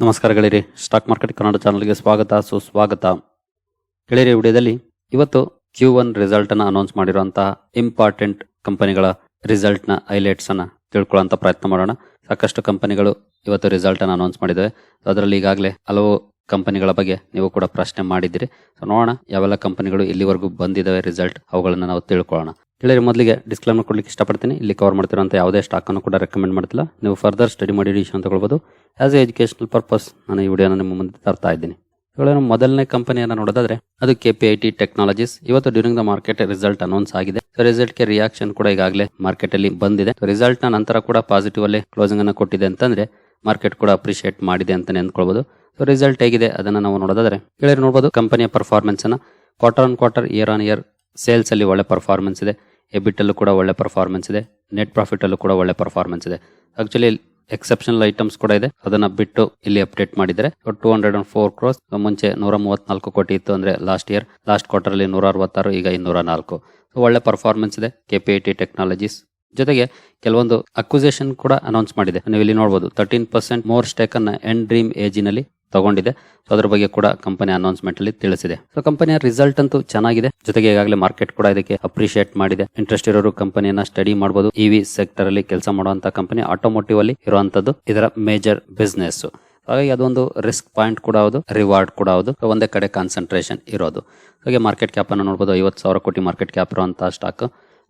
ನಮಸ್ಕಾರ ಗೆಳೆಯರಿ. Stock market Kannada ಚಾನಲ್ಗೆ ಸ್ವಾಗತ, ಸುಸ್ವಾಗತ. ಗೆಳೆಯರಿ, ವಿಡಿಯೋದಲ್ಲಿ ಇವತ್ತು ಕ್ಯೂ ಒನ್ ರಿಸಲ್ಟ್ ಅನ್ನ ಅನೌನ್ಸ್ ಮಾಡಿರುವಂತಹ ಇಂಪಾರ್ಟೆಂಟ್ ಕಂಪನಿಗಳ ರಿಸಲ್ಟ್ನ ಹೈಲೈಟ್ಸ್ ಅನ್ನ ತಿಳ್ಕೊಳ್ಳುವಂತ ಪ್ರಯತ್ನ ಮಾಡೋಣ. ಸಾಕಷ್ಟು ಕಂಪನಿಗಳು ಇವತ್ತು ರಿಸಲ್ಟ್ ಅನ್ನ ಅನೌನ್ಸ್ ಮಾಡಿದ್ದಾವೆ ಅದರಲ್ಲಿ ಈಗಾಗಲೇ ಹಲವು ಕಂಪನಿಗಳ ಬಗ್ಗೆ ನೀವು ಕೂಡ ಪ್ರಶ್ನೆ ಮಾಡಿದ್ದೀರಿ. ಸೊ ನೋಡೋಣ ಯಾವೆಲ್ಲ ಕಂಪನಿಗಳು ಇಲ್ಲಿವರೆಗೂ ಬಂದಿದ್ದಾವೆ ರಿಸಲ್ಟ್, ಅವುಗಳನ್ನು ನಾವು ತಿಳ್ಕೊಳ್ಳೋಣ. ಗೆಳೆಯರಿ ಮೊದಲಿಗೆ ಡಿಸ್ಕ್ಲೇಮರ್ ಕೊಡ್ಲಿಕ್ಕೆ ಇಷ್ಟಪಡ್ತೀನಿ. ಇಲ್ಲಿ ಕವರ್ ಮಾಡ್ತಿರೋಂಥ ಯಾವುದೇ ಸ್ಟಾಕ್ ಅನ್ನು ಕೂಡ ರೆಕಮೆಂಡ್ ಮಾಡ್ತಿಲ್ಲ. ನೀವು ಫರ್ದರ್ ಸ್ಟಡಿ ಮಾಡಿ ಡಿಸಿಷನ್ ತಗೊಳ್ಬೋದು. ಆಸ್ ಎ ಎಜುಕೇಶನಲ್ ಪರ್ಪಸ್ ನಾನು ಈ ವಿಡಿಯೋನ ನಿಮ್ಮ ಮುಂದೆ ತರ್ತಾ ಇದ್ದೀನಿ. ಇವಳೇನು ಮೊದಲನೇ ಕಂಪನಿಯನ್ನು ನೋಡೋದಾದ್ರೆ, ಅದು K P I T technologies ಇವತ್ತು during the market result announce ಆಗಿದೆ. ಸೊ ರಿಸಲ್ಟ್ಗೆ ರಿಯಾಕ್ಷನ್ ಕೂಡ ಈಗಾಗಲೇ ಮಾರ್ಕೆಟ್ ಅಲ್ಲಿ ಬಂದಿದೆ. ರಿಸಲ್ಟ್ನ ನಂತರ ಕೂಡ ಪಾಸಿಟಿವ್ ಅಲ್ಲಿ ಕ್ಲೋಸಿಂಗ್ ಅನ್ನು ಕೊಟ್ಟಿದೆ ಅಂತಂದ್ರೆ ಮಾರ್ಕೆಟ್ ಕೂಡ ಅಪ್ರಿಶಿಯೇಟ್ ಮಾಡಿದೆ ಅಂತಾನೆ ಅಂದ್ಕೊಳ್ಬಹುದು ಸೊ ರಿಸಲ್ಟ್ ಹೇಗಿದೆ, ಅದನ್ನ ನಾವು ನೋಡೋದಾದ್ರೆ, ಕೇಳಿದ್ರೆ ನೋಡಬಹುದು ಕಂಪನಿಯ ಪರ್ಫಾರ್ಮೆನ್ಸ್ ಅನ್ನ quarter on quarter year on year sales ಅಲ್ಲಿ ಒಳ್ಳೆ ಪರ್ಫಾರ್ಮೆನ್ಸ್ ಇದೆ. ಎಬಿಟ್ ಅಲ್ಲೂ ಕೂಡ ಒಳ್ಳೆ ಪರ್ಫಾರ್ಮೆನ್ಸ್ ಇದೆ. ನೆಟ್ ಪ್ರಾಫಿಟಲ್ಲೂ ಕೂಡ ಒಳ್ಳೆ ಪರ್ಫಾರ್ಮೆನ್ಸ್ ಇದೆ. ಆಕ್ಚುಲಿ ಎಕ್ಸೆಪ್ಷನಲ್ ಐಟಮ್ಸ್ ಕೂಡ ಇದೆ. ಅದನ್ನ ಬಿಟ್ಟು ಇಲ್ಲಿ ಅಪ್ಡೇಟ್ ಮಾಡಿದರೆ two hundred and four crores ಮುಂಚೆ ನೂರ ಮೂವತ್ನಾಲ್ಕು ಕೋಟಿ ಇತ್ತು ಅಂದ್ರೆ ಲಾಸ್ಟ್ ಇಯರ್ ಲಾಸ್ಟ್ ಕ್ವಾರ್ಟರ್ ಅಲ್ಲಿ ನೂರ ಅರವತ್ತಾರು ಈಗ ಇನ್ನೂರ ನಾಲ್ಕು ಸೊ ಒಳ್ಳೆ ಪರ್ಫಾರ್ಮೆನ್ಸ್ ಇದೆ. K P I T technologies ಜೊತೆಗೆ ಕೆಲವೊಂದು ಅಕ್ವಿಸೇಷನ್ ಕೂಡ ಅನೌನ್ಸ್ ಮಾಡಿದೆ. ನೀವು ಇಲ್ಲಿ ನೋಡಬಹುದು ತರ್ಟೀನ್ ಪರ್ಸೆಂಟ್ ಮೋರ್ ಸ್ಟೇಕ್ ಅನ್ನ ಎಂಡ್ ಡ್ರೀಮ್ ಏಜಿನಲ್ಲಿ ತಗೊಂಡಿದೆ. ಸೊ ಅದ್ರ ಬಗ್ಗೆ ಕೂಡ ಕಂಪನಿ ಅನೌನ್ಸ್ಮೆಂಟ್ ಅಲ್ಲಿ ತಿಳಿಸಿದೆ. ಸೊ ಕಂಪನಿಯ ರಿಸಲ್ಟ್ ಅಂತೂ ಚೆನ್ನಾಗಿದೆ. ಜೊತೆಗೆ ಈಗಾಗಲೇ ಮಾರ್ಕೆಟ್ ಕೂಡ ಇದಕ್ಕೆ ಅಪ್ರಿಶಿಯೇಟ್ ಮಾಡಿದೆ. ಇಂಟ್ರೆಸ್ಟ್ ಇರೋರು ಕಂಪನಿಯನ್ನ ಸ್ಟಡಿ ಮಾಡಬಹುದು ಇವಿ ಸೆಕ್ಟರ್ ಅಲ್ಲಿ ಕೆಲಸ ಮಾಡುವಂತ ಕಂಪನಿ ಆಟೋಮೋಟಿವ್ ಅಲ್ಲಿ ಇರುವಂತದ್ದು ಇದರ ಮೇಜರ್ ಬಿಸ್ನೆಸ್ ಹಾಗಾಗಿ ಅದೊಂದು ರಿಸ್ಕ್ ಪಾಯಿಂಟ್ ಕೂಡ ಹೌದು ರಿವಾರ್ಡ್ ಕೂಡ ಹೌದು. ಒಂದೇ ಕಡೆ ಕಾನ್ಸಂಟ್ರೇಷನ್ ಇರೋದು. ಹಾಗೆ ಮಾರ್ಕೆಟ್ ಕ್ಯಾಪ್ ಅನ್ನು ನೋಡಬಹುದು ಐವತ್ತು ಸಾವಿರ ಕೋಟಿ ಮಾರ್ಕೆಟ್ ಕ್ಯಾಪ್ ಇರುವಂತಹ stock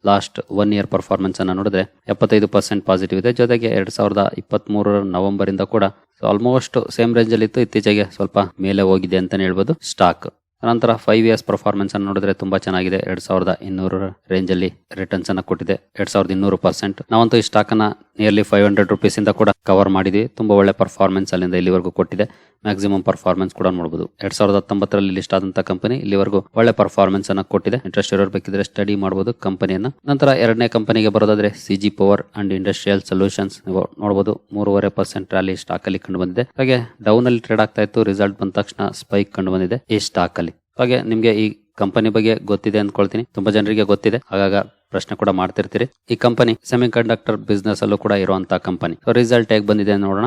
last one year performance ಅನ್ನು ನೋಡಿದ್ರೆ ಎಪ್ಪತ್ತೈದು ಪರ್ಸೆಂಟ್ ಪಾಸಿಟಿವ್ ಇದೆ. ಜೊತೆಗೆ ಎರಡ್ ಸಾವಿರದ ಇಪ್ಪತ್ತ್ ಮೂರರ ನವೆಂಬರ್ ಇಂದ ಕೂಡ ಆಲ್ಮೋಸ್ಟ್ ಸೇಮ್ ರೇಂಜ್ ಅಲ್ಲಿ ಇತ್ತು. ಇತ್ತೀಚೆಗೆ ಸ್ವಲ್ಪ ಮೇಲೆ ಹೋಗಿದೆ ಅಂತಾನೆ ಹೇಳ್ಬೋದು. ಸ್ಟಾಕ್ ನಂತರ ಫೈವ್ ಇಯರ್ಸ್ ಪರ್ಫಾರ್ಮೆನ್ಸ್ ಅನ್ನು ನೋಡಿದ್ರೆ ತುಂಬಾ ಚೆನ್ನಾಗಿದೆ. ಎರಡ್ ಸಾವಿರದ ಇನ್ನೂರ ರೇಂಜ್ ಅಲ್ಲಿ ರಿಟರ್ನ್ಸ್ ಅನ್ನ ಕೊಟ್ಟಿದೆ. ಎರಡ್ ಸಾವಿರದ ಇನ್ನೂರು ಪರ್ಸೆಂಟ್ ನಾವಂತೂ ಈ ಸ್ಟಾಕ್ ಅನ್ನ ನಿಯರ್ಲಿ ಫೈವ್ ಹಂಡ್ರೆಡ್ ರುಪೀಸ್ ಇಂದ ಕೂಡ ಕವರ್ ಮಾಡಿದ್ವಿ. ತುಂಬಾ ಒಳ್ಳೆ ಪರ್ಫಾರ್ಮೆನ್ಸ್ ಅಲ್ಲಿಂದ ಇಲ್ಲಿವರೆಗೂ ಕೊಟ್ಟಿದೆ. ಮ್ಯಾಕ್ಸಿಮಮ್ ಪರ್ಫಾರ್ಮೆನ್ಸ್ ಕೂಡ ನೋಡಬಹುದು ಎರಡ್ ಸಾವಿರದ ಹತ್ತೊಂಬತ್ತರಲ್ಲಿ ಲಿಸ್ಟ್ ಆದಂತ ಕಂಪನಿ ಇಲ್ಲಿವರೆಗೂ ಒಳ್ಳೆ ಪರ್ಫಾರ್ಮೆನ್ಸ್ ಅನ್ನ ಕೊಟ್ಟಿದೆ. ಇಂಟ್ರೆಸ್ಟ್ ಇರೋರು ಬೇಕಿದ್ರೆ ಸ್ಟಡಿ ಮಾಡಬಹುದು ಕಂಪನಿಯನ್ನ ನಂತರ ಎರಡನೇ ಕಂಪನಿಗೆ ಬರೋದಾದ್ರೆ CG power and industrial solutions ನೋಡಬಹುದು ಮೂರುವರೆ ಪರ್ಸೆಂಟ್ ರ್ಯಾಲಿ ಸ್ಟಾಕ್ ಅಲ್ಲಿ ಕಂಡು ಬಂದಿದೆ. ಹಾಗೆ ಡೌನ್ ಅಲ್ಲಿ ಟ್ರೇಡ್ ಆಗ್ತಾ ಇತ್ತು. ರಿಸಲ್ಟ್ ಬಂದ ತಕ್ಷಣ ಸ್ಪೈಕ್ ಕಂಡು ಬಂದಿದೆ ಈ ಸ್ಟಾಕ್ ಅಲ್ಲಿ. ಹಾಗೆ ನಿಮಗೆ ಈ ಕಂಪನಿ ಬಗ್ಗೆ ಗೊತ್ತಿದೆ ಅಂದ್ಕೊಳ್ತೀನಿ. ತುಂಬಾ ಜನರಿಗೆ ಗೊತ್ತಿದೆ. ಆಗಾಗ ಪ್ರಶ್ನೆ ಕೂಡ ಮಾಡ್ತಿರ್ತೀರಿ. ಈ ಕಂಪನಿ ಸೆಮಿ ಕಂಡಕ್ಟರ್ ಬಿಸ್ನೆಸ್ ಅಲ್ಲೂ ಕೂಡ ಇರುವಂತಹ ಕಂಪನಿ ರಿಸಲ್ಟ್ ಹೇಗೆ ಬಂದಿದೆ ನೋಡೋಣ.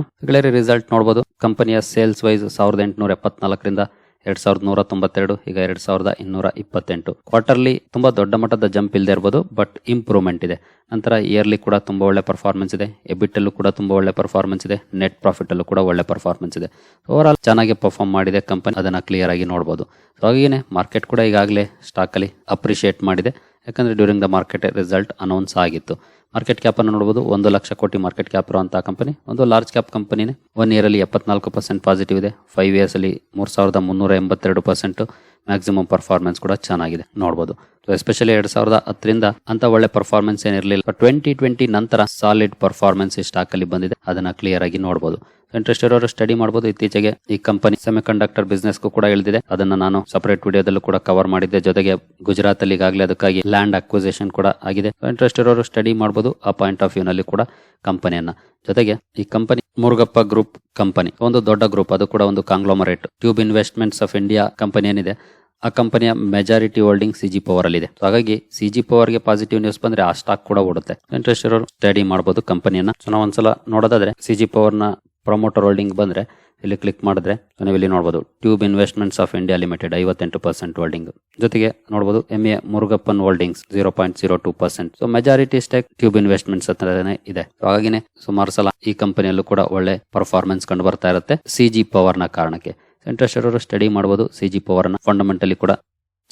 ರಿಸಲ್ಟ್ ನೋಡಬಹುದು ಕಂಪನಿಯ ಸೇಲ್ಸ್ ವೈಸ್ ಸಾವಿರದ ಎಂಟುನೂರ ಎಪ್ಪತ್ನಾಲ್ಕರಿಂದ ಎರಡ್ ಸಾವಿರದ ನೂರ ತೊಂಬತ್ತೆರಡು, ಈಗ ಎರಡ್ ಸಾವಿರದ ಇನ್ನೂರ ಇಪ್ಪತ್ತೆಂಟು. ಕ್ವಾರ್ಟರ್ಲಿ ತುಂಬಾ ದೊಡ್ಡ ಮಟ್ಟದ ಜಂಪ್ ಇಲ್ಲದೆ ಇರಬಹುದು ಬಟ್ ಇಂಪ್ರೂವ್ಮೆಂಟ್ ಇದೆ. ನಂತರ ಇಯರ್ಲಿ ಕೂಡ ತುಂಬಾ ಒಳ್ಳೆ ಪರ್ಫಾರ್ಮೆನ್ಸ್ ಇದೆ ಎಬಿಟ್ ಅಲ್ಲೂ ಕೂಡ ತುಂಬಾ ಒಳ್ಳೆ ಪರ್ಫಾರ್ಮೆನ್ಸ್ ಇದೆ ನೆಟ್ ಪ್ರಾಫಿಟ್ ಅಲ್ಲೂ ಕೂಡ ಒಳ್ಳೆ ಪರ್ಫಾರ್ಮೆನ್ಸ್ ಇದೆ. ಓವರ್ ಆಲ್ ಚೆನ್ನಾಗಿ ಪರ್ಫಾರ್ಮ್ ಮಾಡಿದೆ ಕಂಪನಿ ಅದನ್ನ ಕ್ಲಿಯರ್ ಆಗಿ ನೋಡಬಹುದು ಸೊ ಹಾಗೇನೆ ಮಾರ್ಕೆಟ್ ಕೂಡ ಈಗಾಗಲೇ ಸ್ಟಾಕ್ ಅಲ್ಲಿ ಅಪ್ರಿಶಿಯೇಟ್ ಮಾಡಿದೆ. ಯಾಕಂದ್ರೆ during the market result announce ಆಗಿತ್ತು. ಮಾರ್ಕೆಟ್ ಕ್ಯಾಪ್ ಅನ್ನು ನೋಡಬಹುದು ಒಂದು ಲಕ್ಷ ಕೋಟಿ ಮಾರ್ಕೆಟ್ ಕ್ಯಾಪ್ ಇರುವಂತಹ ಕಂಪನಿ. ಒಂದು ಲಾರ್ಜ್ ಕ್ಯಾಪ್ ಕಂಪನಿನೇ ಒನ್ ಇಯರ್ ಅಲ್ಲಿ ಎಪ್ಪತ್ನಾಲ್ಕು ಪರ್ಸೆಂಟ್ ಪಾಸಿಟಿವ್ ಇದೆ. ಫೈವ್ ಇಯರ್ಸ್ ಅಲ್ಲಿ ಮೂರ್ ಸಾವಿರದ ಮುನ್ನೂರ ಎಂಬತ್ತೆರಡು ಪರ್ಸೆಂಟ್ ಮ್ಯಾಕ್ಸಿಮಮ್ ಪರ್ಫಾರ್ಮೆನ್ಸ್ ಕೂಡ ಚೆನ್ನಾಗಿದೆ ನೋಡಬಹುದು ಎಸ್ಪೆಷಲಿ ಎರಡ್ ಸಾವಿರದ ಹತ್ತರಿಂದ ಅಂತ ಒಳ್ಳೆ ಪರ್ಫಾರ್ಮೆನ್ಸ್ ಏನಿರಲಿಲ್ಲ ಟ್ವೆಂಟಿ ಟ್ವೆಂಟಿ ನಂತರ ಸಾಲಿಡ್ ಪರ್ಫಾರ್ಮೆನ್ಸ್ ಸ್ಟಾಕ್ ಅಲ್ಲಿ ಬಂದಿದೆ. ಅದನ್ನ ಕ್ಲಿಯರ್ ಆಗಿ ನೋಡಬಹುದು ಇಂಟ್ರೆಸ್ಟ್ ಇರೋರು ಸ್ಟಡಿ ಮಾಡಬಹುದು ಇತ್ತೀಚೆಗೆ ಈ ಕಂಪನಿ ಸೆಮಿ ಕಂಡಕ್ಟರ್ ಬಿಸ್ನೆಸ್ ಕೂಡ ಇಳಿದಿದೆ. ಅದನ್ನ ನಾನು ಸಪರೇಟ್ ವಿಡಿಯೋದಲ್ಲೂ ಕೂಡ ಕವರ್ ಮಾಡಿದ್ದೆ. ಜೊತೆಗೆ ಗುಜರಾತ್ ಅಲ್ಲಿ ಈಗಾಗಲೇ ಅದಕ್ಕಾಗಿ ಲ್ಯಾಂಡ್ ಅಕ್ವಿಸೇಷನ್ ಕೂಡ ಆಗಿದೆ. ಇಂಟ್ರೆಸ್ಟ್ ಇರೋರು ಸ್ಟಡಿ ಮಾಡಬಹುದು ಆ ಪಾಯಿಂಟ್ ಆಫ್ ವ್ಯೂ ನಲ್ಲಿ ಕೂಡ ಕಂಪನಿಯನ್ನ. ಜೊತೆಗೆ ಈ ಕಂಪನಿ ಮುರುಗಪ್ಪ ಗ್ರೂಪ್ ಕಂಪನಿ, ಒಂದು ದೊಡ್ಡ ಗ್ರೂಪ್, ಅದು ಕೂಡ ಒಂದು conglomerate. Tube Investments of India company ಏನಿದೆ, ಆ ಕಂಪನಿಯ ಮೆಜಾರಿಟಿ ಹೋಲ್ಡಿಂಗ್ ಸಿಜಿ ಪವರ್ ಅಲ್ಲಿ ಇದೆ ಹಾಗಾಗಿ ಸಿಜಿ ಪವರ್ಗೆ ಪಾಸಿಟಿವ್ ನ್ಯೂಸ್ ಬಂದ್ರೆ ಆ ಸ್ಟಾಕ್ ಕೂಡ ಓಡುತ್ತೆ. ಇಂಟ್ರೆಸ್ಟ್ ಇರೋರು ಸ್ಟಡಿ ಮಾಡಬಹುದು ಕಂಪನಿಯನ್ನ. ಸೊ ನಾವು ಒಂದ್ಸಲ ನೋಡೋದಾದ್ರೆ ಸಿಜಿ ಪವರ್ನ ಪ್ರಮೋಟರ್ ಹೋಲ್ಡಿಂಗ್ ಬಂದ್ರೆ ಇಲ್ಲಿ ಕ್ಲಿಕ್ ಮಾಡಿದ್ರೆ ನೀವು ಇಲ್ಲಿ ನೋಡಬಹುದು Tube Investments of India Limited ಐವತ್ತೆಂಟು ಪರ್ಸೆಂಟ್ ಹೋಲ್ಡಿಂಗ್ ಜೊತೆಗೆ ನೋಡಬಹುದು M A Murugappan holdings zero point zero two percent so majority stake Tube Investments ಹತ್ರನೇ ಇದೆ. ಹಾಗಾಗಿನೇ ಸುಮಾರು ಸಲ ಈ ಕಂಪನಿಯಲ್ಲೂ ಕೂಡ ಒಳ್ಳೆ ಪರ್ಫಾರ್ಮೆನ್ಸ್ ಕಂಡು ಬರ್ತಾ ಇರುತ್ತೆ. ಸಿ ಜಿ ಪವರ್ನ ಕಾರಣಕ್ಕೆ. ಇಂಟ್ರೆಸ್ಟ್ ಇರೋರು ಸ್ಟಡಿ ಮಾಡಬಹುದು ಸಿ ಜಿ ಪವರ್ನ ಫಂಡಮೆಂಟಲಿ ಕೂಡ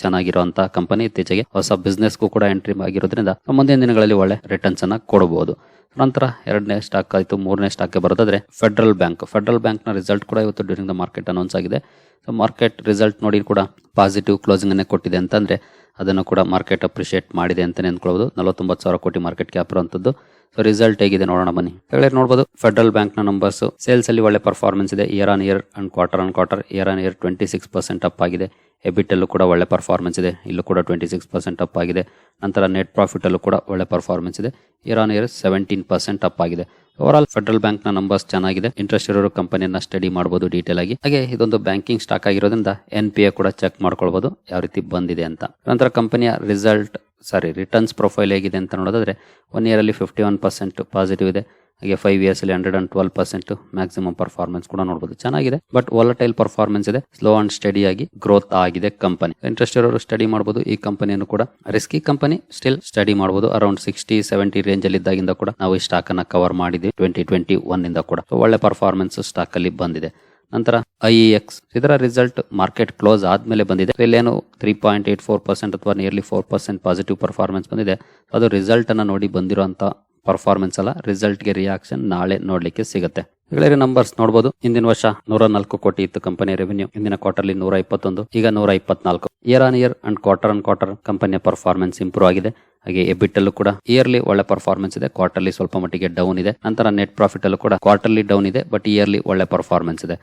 ಚೆನ್ನಾಗಿರುವಂತಹ ಕಂಪನಿ ಇತ್ತೀಚೆಗೆ ಹೊಸ ಬಿಸ್ನೆಸ್ಗೂ ಕೂಡ ಎಂಟ್ರಿ ಆಗಿರೋದ್ರಿಂದ ಮುಂದಿನ ದಿನಗಳಲ್ಲಿ ಒಳ್ಳೆ ರಿಟರ್ನ್ಸ್ ಅನ್ನ ಕೊಡಬಹುದು ನಂತರ ಎರಡನೇ ಸ್ಟಾಕ್ ಆಯಿತು, ಮೂರನೇ ಸ್ಟಾಕ್ಗೆ ಬರೋದಾದ್ರೆ ಫೆಡರಲ್ ಬ್ಯಾಂಕ್ ಫೆಡರಲ್ ಬ್ಯಾಂಕ್ನ ರಿಸಲ್ಟ್ ಕೂಡ ಇವತ್ತು ಡ್ಯೂರಿಂಗ್ ದ ಮಾರ್ಕೆಟ್ ಅನೌನ್ಸ್ ಆಗಿದೆ. ಸೊ ಮಾರ್ಕೆಟ್ ರಿಸಲ್ಟ್ ನೋಡಿ ಕೂಡ ಪಾಸಿಟಿವ್ ಕ್ಲೋಸಿಂಗ್ ಅನ್ನೇ ಕೊಟ್ಟಿದೆ ಅಂತಂದ್ರೆ ಅದನ್ನು ಕೂಡ ಮಾರ್ಕೆಟ್ ಅಪ್ರಿಷಿಯೇಟ್ ಮಾಡಿದೆ ಅಂತಲೇ ಅಂದ್ಕೊಳ್ಬೋದು ನಲವತ್ತೊಂಬತ್ತು ಸಾವಿರ ಕೋಟಿ ಮಾರ್ಕೆಟ್ ಕ್ಯಾಪ್ ಇರುವಂತದ್ದು. ಸೊ ರಿಸಲ್ಟ್ ಹೇಗಿದೆ ನೋಡೋಣ ಬನ್ನಿ. ಹೇಳಿ ನೋಡಬಹುದು ಫೆಡರಲ್ ಬ್ಯಾಂಕ್ನ ನಂಬರ್ಸ್ ಸೇಲ್ಸ್ ಅಲ್ಲಿ ಒಳ್ಳೆ ಪರ್ಫಾರ್ಮೆನ್ಸ್ ಇದೆ. Year on year and quarter on quarter year on year twenty six percent up ಆಗಿದೆ. ಎಬಿಟ್ ಅಲ್ಲೂ ಕೂಡ ಒಳ್ಳೆ ಪರ್ಫಾರ್ಮೆನ್ಸ್ ಇದೆ. ಇಲ್ಲೂ ಕೂಡ ಟ್ವೆಂಟಿ ಸಿಕ್ಸ್ ಪರ್ಸೆಂಟ್ ಅಪ್ ಆಗಿದೆ. ನಂತರ ನೆಟ್ ಪ್ರಾಫಿಟ್ ಅಲ್ಲೂ ಕೂಡ ಒಳ್ಳೆ ಪರ್ಫಾರ್ಮೆನ್ಸ್ ಇದೆ. Year on year seventeen percent up ಆಗಿದೆ. ಓವರ್ ಆಲ್ ಫೆಡರಲ್ ಬ್ಯಾಂಕ್ನ ನಂಬರ್ಸ್ ಚೆನ್ನಾಗಿದೆ. ಇಂಟ್ರೆಸ್ಟ್ ಇರೋರು ಕಂಪನಿಯನ್ನ ಸ್ಟಡಿ ಮಾಡಬಹುದು ಡೀಟೇಲ್ ಆಗಿ. ಹಾಗೆ ಇದೊಂದು ಬ್ಯಾಂಕಿಂಗ್ ಸ್ಟಾಕ್ ಆಗಿರೋದ್ರಿಂದ ಎನ್ ಪಿ ಎ ಕೂಡ ಚೆಕ್ ಮಾಡ್ಕೊಳ್ಬಹುದು ಯಾವ ರೀತಿ ಬಂದಿದೆ ಅಂತ. ನಂತರ ಕಂಪನಿಯ ರಿಸಲ್ಟ್ ಸಾರಿ ರಿಟರ್ನ್ಸ್ ಪ್ರೊಫೈಲ್ ಹೇಗಿದೆ ಅಂತ ನೋಡೋದಾದರೆ ಒನ್ ಇಯರಲ್ಲಿ ಫಿಫ್ಟಿ ಒನ್ ಪರ್ಸೆಂಟ್ ಪಾಸಿಟಿವ್ ಇದೆ. ಹಾಗೆ ಫೈವ್ ಇಯರ್ಸ್ ಅಲ್ಲಿ hundred and twelve percent maximum performance ಕೂಡ ನೋಡಬಹುದು ಚೆನ್ನಾಗಿದೆ. ಬಟ್ ವಾಲಟೈಲ್ ಪರ್ಫಾರ್ಮೆನ್ಸ್ ಇದೆ. ಸ್ಲೋ ಅಂಡ್ ಸ್ಟಡಿ ಆಗಿ ಗ್ರೋತ್ ಆಗಿದೆ ಕಂಪನಿ ಇಂಟ್ರೆಸ್ಟ್ ಇರೋರು ಸ್ಟಡಿ ಮಾಡಬಹುದು ಈ ಕಂಪನಿಯನ್ನು ಕೂಡ ರಿಸ್ಕಿ ಕಂಪನಿ ಸ್ಟಿಲ್ ಸ್ಟಡಿ ಮಾಡಬಹುದು ಅರೌಂಡ್ ಸಿಕ್ಸ್ಟಿ ಸೆವೆಂಟಿ ರೇಂಜ್ ಅಲ್ಲಿ ಇದ್ದಾಗಿಂದ ಕೂಡ ನಾವು ಈ ಸ್ಟಾಕ್ ಅನ್ನ ಕವರ್ ಮಾಡಿದ್ವಿ. ಟ್ವೆಂಟಿ ಟ್ವೆಂಟಿ ಒನ್ ಇಂದ ಕೂಡ. ಒಳ್ಳೆ ಪರ್ಫಾರ್ಮೆನ್ಸ್ ಸ್ಟಾಕ್ ಅಲ್ಲಿ ಬಂದಿದೆ. ನಂತರ ಐ ಎಕ್ಸ್ ಇದರ ರಿಸಲ್ಟ್ ಮಾರ್ಕೆಟ್ ಕ್ಲೋಸ್ ಆದ್ಮೇಲೆ ಬಂದಿದೆ. ಇಲ್ಲೇನು three point eight four percent ಅಥವಾ nearly four percent positive performance ಬಂದಿದೆ. ಅದು ರಿಸಲ್ಟ್ ಅನ್ನ ನೋಡಿ ಬಂದಿರುವಂತ ಪರ್ಫಾರ್ಮೆನ್ಸ್ ಅಲ್ಲ. ರಿಸಲ್ಟ್ಗೆ ರಿಯಾಕ್ಷನ್ ನಾಳೆ ನೋಡ್ಲಿಕ್ಕೆ ಸಿಗುತ್ತೆ. ಗೆಳೆಯರೆ ನಂಬರ್ಸ್ ನೋಡಬಹುದು ಹಿಂದಿನ ವರ್ಷ ನೂರ ನಾಲ್ಕು ಕೋಟಿ ಇತ್ತು ಕಂಪನಿ ರೆವೆನ್ಯೂ ಹಿಂದಿನ ಕ್ವಾರ್ಟರ್ಲಿ ನೂರ ಇಪ್ಪತ್ತೊಂದು ಈಗ ನೂರ ಇಪ್ಪತ್ನಾಲ್ಕು year on year and quarter and quarter ಕಂಪನಿಯ ಪರ್ಫಾರ್ಮೆನ್ಸ್ ಇಂಪ್ರೂವ್ ಆಗಿದೆ. ಹಾಗೆ ಎಬಿಟ್ ಅಲ್ಲೂ ಕೂಡ ಇಯರ್ಲಿ ಒಳ್ಳೆ ಪರ್ಫಾರ್ಮೆನ್ಸ್ ಇದೆ. ಕ್ವಾರ್ಟರ್ಲಿ ಸ್ವಲ್ಪ ಮಟ್ಟಿಗೆ ಡೌನ್ ಇದೆ. ನಂತರ ನೆಟ್ ಪ್ರಾಫಿಟ್ ಅಲ್ಲೂ ಕೂಡ ಕ್ವಾರ್ಟರ್ಲಿ ಡೌನ್ ಇದೆ ಬಟ್ ಇಯರ್ಲಿ ಒಳ್ಳೆ ಪರ್ಫಾರ್ಮೆನ್ಸ್ ಇದೆ.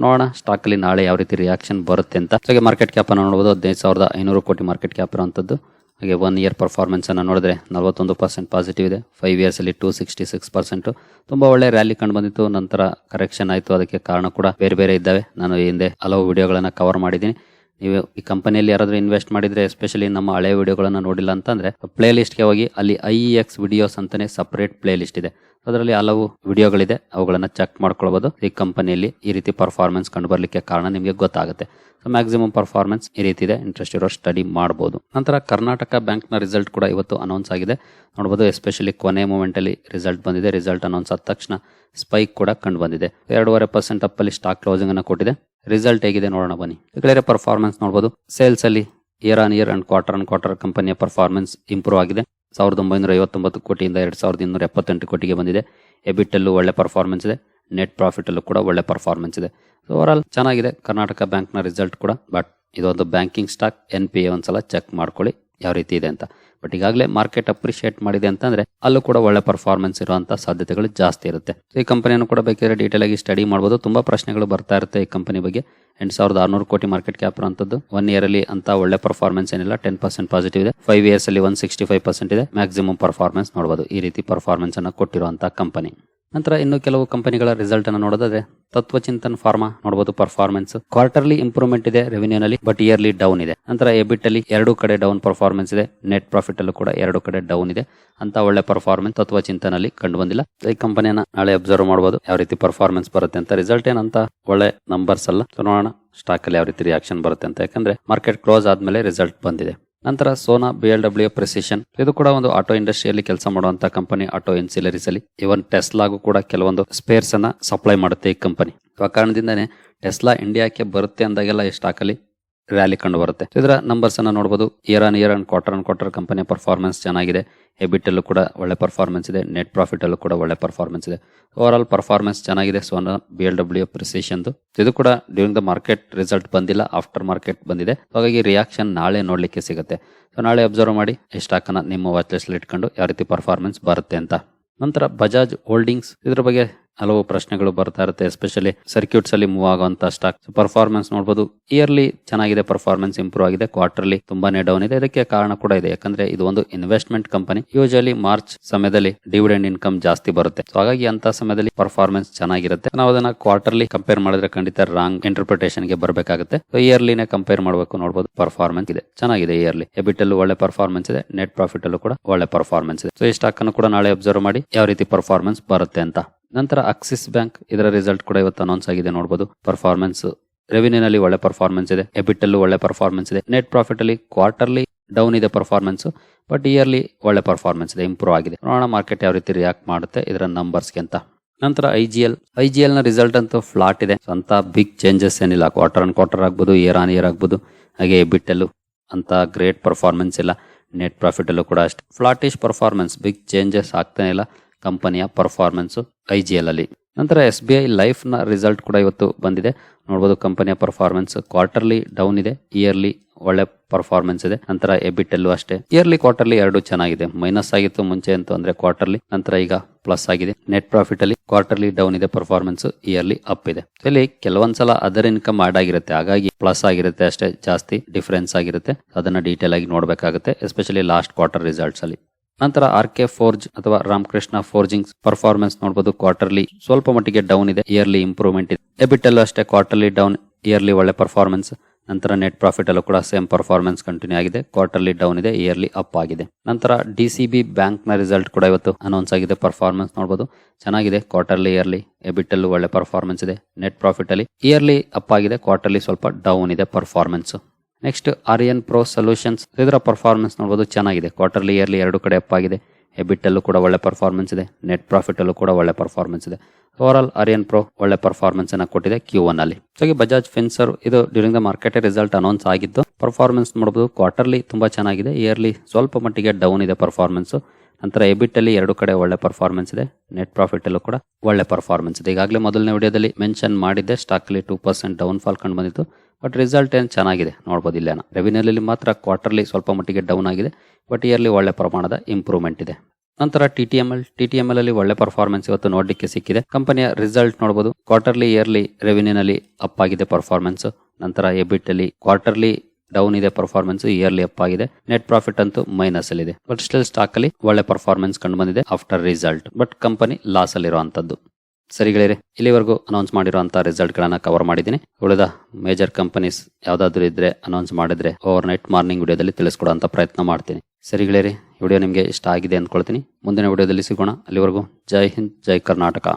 ನೋಡೋಣ. ಸ್ಟಾಕ್ ಅಲ್ಲಿ ನಾಳೆ ಯಾವ ರೀತಿ ರಿಯಾಕ್ಷನ್ ಬರುತ್ತೆ ಅಂತ. ಹಾಗೆ ಮಾರ್ಕೆಟ್ ಕ್ಯಾಪ್ ಅನ್ನು ನೋಡಬಹುದು ಹದಿನೈದು ಸಾವಿರದ ಐನೂರು ಕೋಟಿ ಮಾರ್ಕೆಟ್ ಕ್ಯಾಪ್ ಇರುವಂತದ್ದು ಹಾಗೆ ಒನ್ ಇಯರ್ ಪರ್ಫಾರ್ಮೆನ್ಸ್ ಅನ್ನು ನೋಡಿದ್ರೆ ನಲವತ್ತೊಂದು ಪರ್ಸೆಂಟ್ ಪಾಸಿಟಿವ್ ಇದೆ. ಫೈವ್ ಇಯರ್ಸ್ ಅಲ್ಲಿ ಟೂ ಸಿಕ್ಸ್ಟಿ ಸಿಕ್ಸ್ ಪರ್ಸೆಂಟ್ ತುಂಬಾ ಒಳ್ಳೆ ರ್ಯಾಲಿ ಕಂಡು ಬಂದಿತ್ತು. ನಂತರ ಕರೆಕ್ಷನ್ ಆಯಿತು. ಅದಕ್ಕೆ ಕಾರಣ ಕೂಡ ಬೇರೆ ಬೇರೆ ಇದ್ದಾವೆ. ನಾನು ಹಿಂದೆ ಹಲವು ವಿಡಿಯೋಗಳನ್ನ ಕವರ್ ಮಾಡಿದ್ದೀನಿ. ನೀವು ಈ ಕಂಪನಿಯಲ್ಲಿ ಯಾರಾದರೂ ಇನ್ವೆಸ್ಟ್ ಮಾಡಿದ್ರೆ ಎಸ್ಪೆಷಲಿ ನಮ್ಮ ಹಳೆ ವಿಡಿಯೋಗಳನ್ನು ನೋಡಿಲ್ಲ ಅಂತಂದ್ರೆ ಪ್ಲೇ ಲಿಸ್ಟ್ಗೆ ಹೋಗಿ ಅಲ್ಲಿ ಐ ಎಕ್ಸ್ ವಿಡಿಯೋಸ್ ಅಂತಲೇ ಸಪ್ರೇಟ್ ಪ್ಲೇ ಲಿಸ್ಟ್ ಇದೆ. ಅದರಲ್ಲಿ ಹಲವು ವಿಡಿಯೋಗಳಿದೆ ಅವುಗಳನ್ನು ಚೆಕ್ ಮಾಡ್ಕೊಳ್ಬೋದು. ಈ ಕಂಪನಿಯಲ್ಲಿ ಈ ರೀತಿ ಪರ್ಫಾರ್ಮೆನ್ಸ್ ಕಂಡು ಬರಲಿಕ್ಕೆ ಕಾರಣ ನಿಮಗೆ ಗೊತ್ತಾಗುತ್ತೆ. ಸೊ ಮ್ಯಾಕ್ಸಿಮಮ್ ಪರ್ಫಾರ್ಮೆನ್ಸ್ ಈ ರೀತಿ ಇದೆ. ಇಂಟ್ರೆಸ್ಟ್ ಇರೋ ಸ್ಟಡಿ ಮಾಡಬಹುದು ನಂತರ ಕರ್ನಾಟಕ ಬ್ಯಾಂಕ್ನ ರಿಸಲ್ಟ್ ಕೂಡ ಇವತ್ತು ಅನೌನ್ಸ್ ಆಗಿದೆ. ನೋಡಬಹುದು ಎಸ್ಪೆಷಲಿ ಕೊನೆ ಮೂಮೆಂಟಲ್ಲಿ ರಿಸಲ್ಟ್ ಬಂದಿದೆ. ರಿಸಲ್ಟ್ ಅನೌನ್ಸ್ ಆದ ತಕ್ಷಣ ಸ್ಪೈಕ್ ಕೂಡ ಕಂಡು ಬಂದಿದೆ. ಎರಡೂವರೆ ಪರ್ಸೆಂಟ್ ಅಪ್ಪಲ್ಲಿ ಸ್ಟಾಕ್ ಕ್ಲೋಸಿಂಗ್ ಅನ್ನು ಕೊಟ್ಟಿದೆ. ರಿಸಲ್ಟ್ ಹೇಗಿದೆ ನೋಡೋಣ ಬನ್ನಿ. ಕ್ಲಿಯರ್ ಪರ್ಫಾರ್ಮೆನ್ಸ್ ನೋಡಬಹುದು ಸೇಲ್ಸ್ ಅಲ್ಲಿ year on year and quarter and quarter ಕಂಪನಿಯ ಪರ್ಫಾರ್ಮೆನ್ಸ್ ಇಂಪ್ರೂವ್ ಆಗಿದೆ. ಸಾವಿರದ ಒಂಬೈನೂರ ಐವತ್ತೊಂಬತ್ತು ಕೋಟಿಯಿಂದ ಎರಡ್ ಸಾವಿರದ ಇನ್ನೂರ ಎಪ್ಪತ್ತೆಂಟು ಕೋಟಿಗೆ ಬಂದಿದೆ. ಎಬಿಟ್ ಅಲ್ಲೂ ಒಳ್ಳೆ ಪರ್ಫಾರ್ಮೆನ್ಸ್ ಇದೆ. ನೆಟ್ ಪ್ರಾಫಿಟ್ ಅಲ್ಲೂ ಕೂಡ ಒಳ್ಳೆ ಪರ್ಫಾರ್ಮೆನ್ಸ್ ಇದೆ. ಆಲ್ ಚೆನ್ನಾಗಿದೆ. ಕರ್ನಾಟಕ ಬ್ಯಾಂಕ್ನ ರಿಸಲ್ಟ್ ಕೂಡ ಬಟ್ ಇದೊಂದು banking stock N P A ಒಂದ್ಸಲ ಚೆಕ್ ಮಾಡ್ಕೊಳ್ಳಿ. ಯಾವ ರೀತಿ ಇದೆ ಅಂತ. ಬಟ್ ಈಗಾಗಲೇ ಮಾರ್ಕೆಟ್ ಅಪ್ರಿಶಿಯೇಟ್ ಮಾಡಿದೆ ಅಂತಂದ್ರೆ ಅಲ್ಲೂ ಕೂಡ ಒಳ್ಳೆ ಪರ್ಫಾರ್ಮೆನ್ಸ್ ಇರುವಂತ ಸಾಧ್ಯತೆಗಳು ಜಾಸ್ತಿ ಇರುತ್ತೆ. ಈ ಕಂಪನಿಯನ್ನು ಕೂಡ ಬೇಕಾದ್ರೆ ಡೀಟೇಲ್ ಆಗಿ ಸ್ಟಡಿ ಮಾಡಬಹುದು ತುಂಬಾ ಪ್ರಶ್ನೆಗಳು ಬರ್ತಾ ಇರುತ್ತೆ ಈ ಕಂಪನಿ ಬಗ್ಗೆ. ಎಂಟು ಸಾವಿರದ ಆರ್ನೂರು ಕೋಟಿ ಮಾರ್ಕೆಟ್ ಕ್ಯಾಪ್ ಇರುವಂತದ್ದು ಒನ್ ಇಯರ್ ಅಲ್ಲಿ ಅಂತ ಒಳ್ಳೆ ಪರ್ಫಾರ್ಮೆನ್ಸ್ ಏನಿಲ್ಲ. ಟೆನ್ ಪರ್ಸೆಂಟ್ ಪಾಸಿಟಿವ್ ಇದೆ. ಫೈವ್ ಇಯರ್ಸ್ ಅಲ್ಲಿ ಒನ್ ಸಿಕ್ಸ್ಟಿ ಫೈವ್ ಪರ್ಸೆಂಟ್ ಇದೆ. ಮ್ಯಾಕ್ಸಿಮಮ್ ಪರ್ಫಾರ್ಮೆನ್ಸ್ ನೋಡಬಹುದು ಈ ರೀತಿ ಪರ್ಫಾರ್ಮೆನ್ಸ್ ಅನ್ನ ಕೊಟ್ಟಿರುವಂತಹ ಕಂಪನಿ ನಂತರ ಇನ್ನು ಕೆಲವು ಕಂಪನಿಗಳ ರಿಸಲ್ಟ್ ಅನ್ನು ನೋಡೋದಾದ್ರೆ, ತತ್ವಚಿಂತನ್ ಫಾರ್ಮಾ ನೋಡಬಹುದು ಪರ್ಫಾರ್ಮೆನ್ಸ್ ಕ್ವಾರ್ಟರ್ಲಿ ಇಂಪ್ರೂವ್ಮೆಂಟ್ ಇದೆ ರೆವಿನ್ಯೂ ನಲ್ಲಿ ಬಟ್ ಇಯರ್ಲಿ ಡೌನ್ ಇದೆ. ನಂತರ ಎಬಿಟ್ ಅಲ್ಲಿ ಎರಡು ಕಡೆ ಡೌನ್ ಪರ್ಫಾರ್ಮೆನ್ಸ್ ಇದೆ ನೆಟ್ ಪ್ರಾಫಿಟ್ ಅಲ್ಲೂ ಕೂಡ ಎರಡು ಕಡೆ ಡೌನ್ ಇದೆ. ಅಂತ ಒಳ್ಳೆ ಪರ್ಫಾರ್ಮೆನ್ಸ್ ತತ್ವಚಿಂತನಲ್ಲಿ ಕಂಡು ಬಂದಿಲ್ಲ ಈ ಕಂಪನಿಯನ್ನ ನಾಳೆ ಅಬ್ಸರ್ವ್ ಮಾಡಬಹುದು ಯಾವ ರೀತಿ ಪರ್ಫಾರ್ಮೆನ್ಸ್ ಬರುತ್ತೆ ಅಂತ. ರಿಸಲ್ಟ್ ಏನಂತ ಒಳ್ಳೆ ನಂಬರ್ಸ್ ಅಲ್ಲ. ನೋಡೋಣ ಸ್ಟಾಕ್ ಅಲ್ಲಿ ಯಾವ ರೀತಿ ರಿಯಾಕ್ಷನ್ ಬರುತ್ತೆ ಅಂತ. ಯಾಕಂದ್ರೆ ಮಾರ್ಕೆಟ್ ಕ್ಲೋಸ್ ಆದ್ಮೇಲೆ ರಿಸಲ್ಟ್ ಬಂದಿದೆ. ನಂತರ Sona B L W precision ಇದು ಕೂಡ ಒಂದು ಆಟೋ ಇಂಡಸ್ಟ್ರಿಯಲ್ಲಿ ಕೆಲಸ ಮಾಡುವಂತಹ ಕಂಪನಿ ಆಟೋ ಎನ್ಸಿಲರೀಸ್ ಅಲ್ಲಿ. ಇವನ್ ಟೆಸ್ಲಾಗೂ ಕೂಡ ಕೆಲವೊಂದು ಸ್ಪೇರ್ಸ್ ಅನ್ನ ಸಪ್ಲೈ ಮಾಡುತ್ತೆ ಈ ಕಂಪನಿ ಆ ಕಾರಣದಿಂದಾನೆ ಟೆಸ್ಲಾ ಇಂಡಿಯಾಕ್ಕೆ ಬರುತ್ತೆ ಅಂದಾಗೆಲ್ಲ ಈ ಅಲ್ಲಿ ರ್ಯಾಲಿ ಕಂಡು ಬರುತ್ತೆ. ಇದರ ನಂಬರ್ಸ್ ಅನ್ನ ನೋಡಬಹುದು year on year and quarter on quarter ಕಂಪನಿಯ ಪರ್ಫಾರ್ಮೆನ್ಸ್ ಚೆನ್ನಾಗಿದೆ. ಎಬಿಟ್ ಅಲ್ಲೂ ಕೂಡ ಒಳ್ಳೆ ಪರ್ಫಾರ್ಮೆನ್ಸ್ ಇದೆ. ನೆಟ್ ಪ್ರಾಫಿಟ್ ಅಲ್ಲೂ ಕೂಡ ಒಳ್ಳೆ ಪರ್ಫಾರ್ಮೆನ್ಸ್ ಇದೆ. ಓವರ್ ಆಲ್ ಪರ್ಫಾರ್ಮೆನ್ಸ್ ಚೆನ್ನಾಗಿದೆ Sona B L W precision ಇದು ಕೂಡ ಡ್ಯೂರಿಂಗ್ ದ ಮಾರ್ಕೆಟ್ ರಿಸಲ್ಟ್ ಬಂದಿಲ್ಲ ಆಫ್ಟರ್ ಮಾರ್ಕೆಟ್ ಬಂದಿದೆ. ಹಾಗಾಗಿ ರಿಯಾಕ್ಷನ್ ನಾಳೆ ನೋಡ್ಲಿಕ್ಕೆ ಸಿಗುತ್ತೆ. ಸೊ ನಾಳೆ ಅಬ್ಸರ್ವ್ ಮಾಡಿ ಎಷ್ಟು ಹಾಕೋಣ ನಿಮ್ಮ ವಾಚ್ ಲಿಸ್ಟ್ ಇಟ್ಕೊಂಡು ಯಾವ ರೀತಿ ಪರ್ಫಾರ್ಮೆನ್ಸ್ ಬರುತ್ತೆ ಅಂತ. ನಂತರ ಬಜಾಜ್ ಹೋಲ್ಡಿಂಗ್ಸ್ ಇದ್ರ ಬಗ್ಗೆ ಹಲವು ಪ್ರಶ್ನೆಗಳು ಬರ್ತಾ ಇರುತ್ತೆ ಎಸ್ಪೆಷಲಿ ಸರ್ಕ್ಯೂಟ್ಸ್ ಅಲ್ಲಿ ಮೂವ್ ಆಗುವಂತ ಸ್ಟಾಕ್ ಪರ್ಫಾರ್ಮೆನ್ಸ್ ನೋಡಬಹುದು ಇಯರ್ಲಿ ಚೆನ್ನಾಗಿದೆ ಪರ್ಫಾರ್ಮೆನ್ಸ್ ಇಂಪ್ರೂವ್ ಆಗಿದೆ ಕ್ವಾರ್ಟರ್ಲಿ ತುಂಬಾನೇ ಡೌನ್ ಇದೆ. ಇದಕ್ಕೆ ಕಾರಣ ಕೂಡ ಇದೆ. ಯಾಕಂದ್ರೆ ಇದು ಒಂದು ಇನ್ವೆಸ್ಟ್ಮೆಂಟ್ ಕಂಪನಿ ಯೂಶಲಿ ಮಾರ್ಚ್ ಸಮಯದಲ್ಲಿ ಡಿವಿಡೆಂಡ್ ಇನ್ಕಮ್ ಜಾಸ್ತಿ ಬರುತ್ತೆ. ಸೊ ಹಾಗಾಗಿ ಅಂತ ಸಮಯದಲ್ಲಿ ಪರ್ಫಾರ್ಮೆನ್ಸ್ ಚೆನ್ನಾಗಿರುತ್ತೆ. ನಾವು ಅದನ್ನ ಕ್ವಾರ್ಟರ್ಲಿ ಕಂಪೇರ್ ಮಾಡಿದ್ರೆ ಖಂಡಿತ ರಾಂಗ್ ಇಂಟರ್ಪ್ರಿಟೇಷನ್ಗೆ ಬರಬೇಕಾಗುತ್ತೆ. ಸೊ ಇಯರ್ಲಿನೇ ಕಂಪೇರ್ ಮಾಡಬೇಕು ನೋಡಬಹುದು ಪರ್ಫಾರ್ಮೆನ್ಸ್ ಇದೆ. ಚೆನ್ನಾಗಿದೆ ಇಯರ್ಲಿ ಎಬಿಟ್ ಅಲ್ಲೂ ಒಳ್ಳೆ ಪರ್ಫಾರ್ಮೆನ್ಸ್ ಇದೆ. ನೆಟ್ ಪ್ರಾಫಿಟ್ ಅಲ್ಲೂ ಕೂಡ ಒಳ್ಳೆ ಪರ್ಫಾರ್ಮೆನ್ಸ್ ಇದೆ. ಸೊ ಈ ಸ್ಟಾಕ್ ಅನ್ನು ಕೂಡ ನಾಳೆ ಅಬ್ಸರ್ವ್ ಮಾಡಿ ಯಾವ ರೀತಿ ಪರ್ಫಾರ್ಮೆನ್ಸ್ ಬರುತ್ತೆ ಅಂತ. ನಂತರ ಆಕ್ಸಿಸ್ ಬ್ಯಾಂಕ್ ಇದರ ರಿಸಲ್ಟ್ ಕೂಡ ಇವತ್ತು ಅನೌನ್ಸ್ ಆಗಿದೆ ನೋಡಬಹುದು ಪರ್ಫಾರ್ಮೆನ್ಸ್ ರೆವಿನ್ಯೂ ನಲ್ಲಿ ಒಳ್ಳೆ ಪರ್ಫಾರ್ಮೆನ್ಸ್ ಇದೆ ಎಬಿಟ್ ಅಲ್ಲೂ ಒಳ್ಳೆ ಪರ್ಫಾರ್ಮೆನ್ಸ್ ಇದೆ. ನೆಟ್ ಪ್ರಾಫಿಟ್ ಅಲ್ಲಿ ಕ್ವಾರ್ಟರ್ಲಿ ಡೌನ್ ಇದೆ ಪರ್ಫಾರ್ಮೆನ್ಸ್ ಬಟ್ ಇಯರ್ಲಿ ಒಳ್ಳೆ ಪರ್ಫಾರ್ಮೆನ್ಸ್ ಇದೆ ಇಂಪ್ರೂವ್ ಆಗಿದೆ. ನೋಡೋಣ ಮಾರ್ಕೆಟ್ ಯಾವ ರೀತಿ ರಿಯಾಕ್ಟ್ ಮಾಡುತ್ತೆ ಇದರ ನಂಬರ್ಸ್ಗೆ ಅಂತ. ನಂತರ I G L I G ಎಲ್ನ result ಅಂತೂ ಫ್ಲಾಟ್ ಇದೆ. ಅಂತ ಬಿಗ್ ಚೇಂಜಸ್ ಏನಿಲ್ಲ ಕ್ವಾರ್ಟರ್ ಆನ್ ಕ್ವಾರ್ಟರ್ ಆಗ್ಬೋದು ಇಯರ್ ಆನ್ ಇಯರ್ ಆಗ್ಬೋದು. ಹಾಗೆ ಎಬಿಟ್ ಅಲ್ಲೂ ಅಂತ ಗ್ರೇಟ್ ಪರ್ಫಾರ್ಮೆನ್ಸ್ ಇಲ್ಲ. ನೆಟ್ ಪ್ರಾಫಿಟ್ ಅಲ್ಲೂ ಕೂಡ ಅಷ್ಟೇ. ಫ್ಲಾಟಿಶ್ ಪರ್ಫಾರ್ಮೆನ್ಸ್ ಬಿಗ್ ಚೇಂಜಸ್ ಆಗ್ತಾನೆ ಇಲ್ಲ. ಕಂಪನಿಯ ಪರ್ಫಾರ್ಮೆನ್ಸ್ ಐ ಜಿ ಎಲ್ ಅಲ್ಲಿ. ನಂತರ ಎಸ್ ಬಿ ಐ ಲೈಫ್ನ ರಿಸಲ್ಟ್ ಕೂಡ ಇವತ್ತು ಬಂದಿದೆ. ನೋಡಬಹುದು ಕಂಪನಿಯ ಪರ್ಫಾರ್ಮೆನ್ಸ್ ಕ್ವಾರ್ಟರ್ಲಿ ಡೌನ್ ಇದೆ ಇಯರ್ಲಿ ಒಳ್ಳೆ ಪರ್ಫಾರ್ಮೆನ್ಸ್ ಇದೆ. ನಂತರ ಎಬಿಟ್ ಅಲ್ಲೂ ಅಷ್ಟೇ. ಇಯರ್ಲಿ ಕ್ವಾರ್ಟರ್ಲಿ ಎರಡು ಚೆನ್ನಾಗಿದೆ. ಮೈನಸ್ ಆಗಿತ್ತು, ಮುಂಚೆ ಅಂತ ಅಂದ್ರೆ ಕ್ವಾರ್ಟರ್ಲಿ ನಂತರ ಈಗ ಪ್ಲಸ್ ಆಗಿದೆ. ನೆಟ್ ಪ್ರಾಫಿಟ್ ಅಲ್ಲಿ ಕ್ವಾರ್ಟರ್ಲಿ ಡೌನ್ ಇದೆ ಪರ್ಫಾರ್ಮೆನ್ಸ್ ಇಯರ್ಲಿ ಅಪ್ ಇದೆ. ಇಲ್ಲಿ ಕೆಲವೊಂದ್ಸಲ ಅದರ್ ಇನ್ಕಮ್ ಆಡ್ ಆಗಿರುತ್ತೆ. ಹಾಗಾಗಿ ಪ್ಲಸ್ ಆಗಿರುತ್ತೆ ಅಷ್ಟೇ, ಜಾಸ್ತಿ ಡಿಫರೆನ್ಸ್ ಆಗಿರುತ್ತೆ. ಅದನ್ನ ಡೀಟೇಲ್ ಆಗಿ ನೋಡಬೇಕಾಗುತ್ತೆ ಎಸ್ಪೆಷಲಿ ಲಾಸ್ಟ್ ಕ್ವಾರ್ಟರ್ ರಿಸಲ್ಟ್ಸ್ ಅಲ್ಲಿ. ನಂತರ ಆರ್ ಕೆ ಫೋರ್ಜ್ ಅಥವಾ ರಾಮಕೃಷ್ಣ ಫೋರ್ಜಿಂಗ್ ಪರ್ಫಾರ್ಮೆನ್ಸ್ ನೋಡಬಹುದು ಕ್ವಾರ್ಟರ್ಲಿ ಸ್ವಲ್ಪ ಮಟ್ಟಿಗೆ ಡೌನ್ ಇದೆ ಇಯರ್ಲಿ ಇಂಪ್ರೂವ್ಮೆಂಟ್ ಇದೆ. ಎಬಿಟ್ ಅಷ್ಟೇ ಕ್ವಾರ್ಟರ್ಲಿ ಡೌನ್ ಇಯರ್ಲಿ ಒಳ್ಳೆ ಪರ್ಫಾರ್ಮೆನ್ಸ್ ನಂತರ ನೆಟ್ ಪ್ರಾಫಿಟ್ ಅಲ್ಲೂ ಕೂಡ ಸೇಮ್ ಪರ್ಫಾರ್ಮೆನ್ಸ್ ಕಂಟಿನ್ಯೂ ಆಗಿದೆ ಕ್ವಾರ್ಟರ್ಲಿ ಡೌನ್ ಇದೆ ಇಯರ್ಲಿ ಅಪ್ ಆಗಿದೆ. ನಂತರ ಡಿ ಸಿ ಬಿ ಬ್ಯಾಂಕ್ನ ರಿಸಲ್ಟ್ ಕೂಡ ಇವತ್ತು ಅನೌನ್ಸ್ ಆಗಿದೆ ಪರ್ಫಾರ್ಮೆನ್ಸ್ ನೋಡಬಹುದು ಚೆನ್ನಾಗಿದೆ ಕ್ವಾರ್ಟರ್ಲಿ ಇಯರ್ಲಿ ಎಬಿಟ್ ಅಲ್ಲೂ ಒಳ್ಳೆ ಪರ್ಫಾರ್ಮೆನ್ಸ್ ಇದೆ ನೆಟ್ ಪ್ರಾಫಿಟ್ ಅಲ್ಲಿ. ಇಯರ್ಲಿ ಅಪ್ ಆಗಿದೆ ಕ್ವಾರ್ಟರ್ಲಿ ಸ್ವಲ್ಪ ಡೌನ್ ಇದೆ performance next Aryan pro solutions ಇದರ ಪರ್ಫಾರ್ಮೆನ್ಸ್ ನೋಡಬಹುದು ಚೆನ್ನಾಗಿದೆ. ಕ್ವಾರ್ಟರ್ಲಿ ಇಯರ್ಲಿ ಎರಡು ಕಡೆ ಅಪ್ ಆಗಿದೆ. ಎಬಿಟ್ ಅಲ್ಲೂ ಕೂಡ ಒಳ್ಳೆ ಪರ್ಫಾರ್ಮೆನ್ಸ್ ಇದೆ. ನೆಟ್ ಪ್ರಾಫಿಟಲ್ಲೂ ಕೂಡ ಒಳ್ಳೆ ಪರ್ಫಾರ್ಮೆನ್ಸ್ ಇದೆ. ಓವರ್ ಆಲ್ ಆರ್ಯನ್ ಪ್ರೋ ಒಳ್ಳೆ ಪರ್ಫಾರ್ಮೆನ್ಸ್ ಅನ್ನ ಕೊಟ್ಟಿದೆ ಕ್ಯೂ ಒನ್ ಅಲ್ಲಿ. ಹಾಗೆ ಬಜಾಜ್ ಫಿನ್ಸರ್ ಇದು during the market result announce ಆಗಿದ್ದು ಪರ್ಫಾರ್ಮೆನ್ಸ್ ನೋಡಬಹುದು ಕ್ವಾರ್ಟರ್ಲಿ ತುಂಬಾ ಚೆನ್ನಾಗಿದೆ. ಇಯರ್ಲಿ ಸ್ವಲ್ಪ ಮಟ್ಟಿಗೆ ಡೌನ್ ಇದೆ ಪರ್ಫಾರ್ಮೆನ್ಸ್ ನಂತರ ಎಬಿಟಲ್ಲಿ ಎರಡು ಕಡೆ ಒಳ್ಳೆ ಪರ್ಫಾರ್ಮೆನ್ಸ್ ಇದೆ. ನೆಟ್ ಪ್ರಾಫಿಟ್ ಅಲ್ಲೂ ಕೂಡ ಒಳ್ಳೆ ಪರ್ಫಾರ್ಮೆನ್ಸ್ ಇದೆ. ಈಗಾಗಲೇ ಮೊದಲನೇ ವಿಡಿಯೋದಲ್ಲಿ ಮೆನ್ಷನ್ ಮಾಡಿದ್ದೆ ಸ್ಟಾಕ್ ಅಲ್ಲಿ ಟೂ ಪರ್ಸೆಂಟ್ ಡೌನ್ ಫಾಲ್ ಕಂಡು ಬಂದಿತ್ತು. ಬಟ್ ರಿಸಲ್ಟ್ ಏನು ಚೆನ್ನಾಗಿದೆ ನೋಡ್ಬೋದು ಇಲ್ಲೇನ ರೆವಿನ್ಯೂಲಿ ಮಾತ್ರ ಕ್ವಾರ್ಟರ್ಲಿ ಸ್ವಲ್ಪ ಮಟ್ಟಿಗೆ ಡೌನ್ ಆಗಿದೆ. ಬಟ್ ಇಯರ್ಲಿ ಒಳ್ಳೆ ಪ್ರಮಾಣದ ಇಂಪ್ರೂವ್ಮೆಂಟ್ ಇದೆ. ನಂತರ T T M L T T M L ಅಲ್ಲಿ ಒಳ್ಳೆ ಪರ್ಫಾರ್ಮೆನ್ಸ್ ಇವತ್ತು ನೋಡಲಿಕ್ಕೆ ಸಿಕ್ಕಿದೆ. ಕಂಪನಿಯ ರಿಸಲ್ಟ್ ನೋಡಬಹುದು ಕ್ವಾರ್ಟರ್ಲಿ ಇಯರ್ಲಿ ರೆವಿನ್ಯೂನಲ್ಲಿ ಅಪ್ ಆಗಿದೆ ಪರ್ಫಾರ್ಮೆನ್ಸ್ ನಂತರ ಎಬಿಟ್ ಅಲ್ಲಿ ಕ್ವಾರ್ಟರ್ಲಿ ಡೌನ್ ಇದೆ ಪರ್ಫಾರ್ಮೆನ್ಸ್ ಇಯರ್ಲಿ ಅಪ್ ಆಗಿದೆ. ನೆಟ್ ಪ್ರಾಫಿಟ್ ಅಂತೂ ಮೈನಸ್ ಅಲ್ಲಿ ಇದೆ ಬಟ್ ಸ್ಟಿಲ್ ಸ್ಟಾಕ್ ಅಲ್ಲಿ ಒಳ್ಳೆ ಪರ್ಫಾರ್ಮೆನ್ಸ್ ಕಂಡು ಬಂದಿದೆ after result but company loss ಅಲ್ಲಿರುವಂತದ್ದು ಸರಿಗಳಿರಿ ಇಲ್ಲಿವರೆಗೂ ಅನೌನ್ಸ್ ಮಾಡಿರುವಂತಹ ರಿಸಲ್ಟ್ ಗಳನ್ನ ಕವರ್ ಮಾಡಿದ್ದೀನಿ. ಉಳಿದ ಮೇಜರ್ ಕಂಪನೀಸ್ ಯಾವ್ದಾದ್ರು ಇದ್ರೆ ಅನೌನ್ಸ್ ಮಾಡಿದ್ರೆ ಓವರ್ ನೈಟ್ ಮಾರ್ನಿಂಗ್ ವಿಡಿಯೋದಲ್ಲಿ ತಿಳಿಸ್ಕೊಡುವಂತ ಪ್ರಯತ್ನ ಮಾಡ್ತೀನಿ. ಸರಿಗಳಿರಿ ವಿಡಿಯೋ ನಿಮಗೆ ಇಷ್ಟ ಆಗಿದೆ ಅಂದ್ಕೊಳ್ತೀನಿ. ಮುಂದಿನ ವಿಡಿಯೋದಲ್ಲಿ ಸಿಗೋಣ. ಅಲ್ಲಿವರೆಗೂ ಜೈ ಹಿಂದ್, ಜೈ ಕರ್ನಾಟಕ.